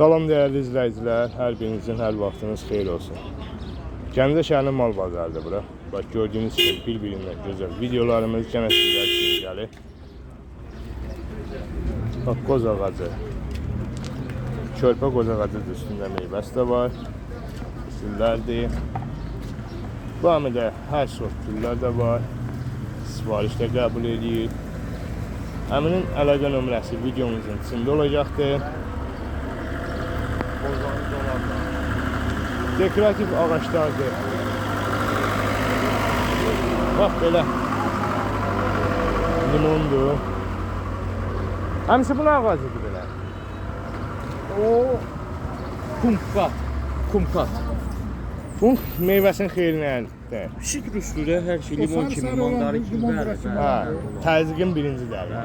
Salam değerli izleyiciler, her birinizin her vaxtınız xeyir olsun. Gəncə şəhərinin mal bazarıdır bura. Bax gördüyünüz kimi bir-birindən gözəl videolarımız gənə sizlər üçün gəlir. Bax qoz ağacı. Körpə qoz ağacıdır üstündə meyvəsi də var. Üzüllərdir. Bu hamidə hər sort güllər də var. Sifariş də qəbul edir. Həminin əlaqə nömrəsi videomuzun içində olacaqdır. Bozanı dolarlar. Dekorativ ağaçlardır. Bax belə. Limondur. Həmsi bunun ağacıdır belə. O kumkat. Kumkat. Bu meyvəsinin xeyrinə əldə. Sitruslu da her şey limon kimi, bu kimi. bəli. təzyiqin birinci dəri.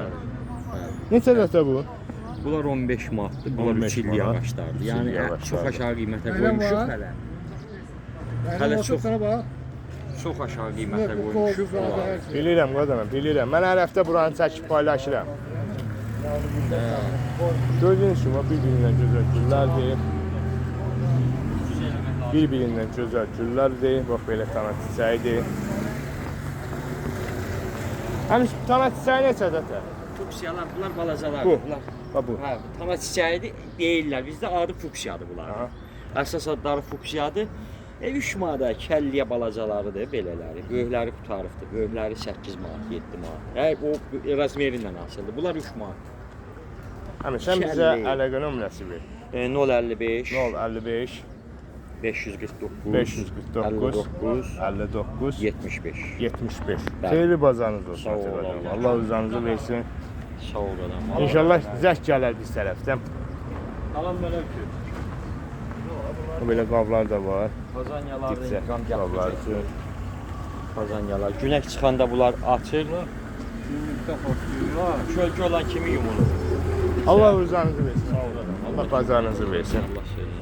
Neçə dəfə bu? Bunlar 15 manatdır. Bunlar 15 3 illik manat. Üç ağaçlardır. çox aşağı qoymuşuq var. hələ. Hələ Hələ çox çox- sana bax. Çox aşağı qiymətə Bu qoymuşuq. qolsuz bunlar. hər şey. Bilirəm qadınım, bilirəm. Mən hər həftə buranı çəkib paylaşıram. Gördüyünüz kimi bir-birindən gözəl güllərdir. Bir-birindən gözəl güllərdir. Bax belə tana çiçəyidir. Həmin tana çiçəyi neçədədir? Fuksiyalar bunlar balacalar. Bu. Bunlar Bax bu. Hə, tama çiçəyidir deyirlər. Bizdə adı fuksiyadır bunlar. Aha. Əsas adları fuksiyadır. E 3 manata kəlliyə balacalarıdır belələri. Böyükləri qutarıqdır. Böyükləri 8 manat, 7 manat. Hə, o razmerindən asılıdır. Bunlar 3 manat. Həmin sən bizə əlaqə nömrəsi ver. E, 055 055 549 549 59 59 75. 75. Bəli. Xeyirli bazarınız olsun. Sağ ol, Hacı qadın. Allah. Allah uzanızı versin. Sağ ol adam. İnşallah zəh gələr biz tərəfdən. Salam mələküm. Belə qablar da var. Kazanyalar Dipçə intikam qablar üçün. Kazanyalar. Günək çıxanda bunlar açır. Kölgə olan kimi yumulur. Allah uzanızı versin. Sağ ol adam. Allah bazarınızı versin. Allah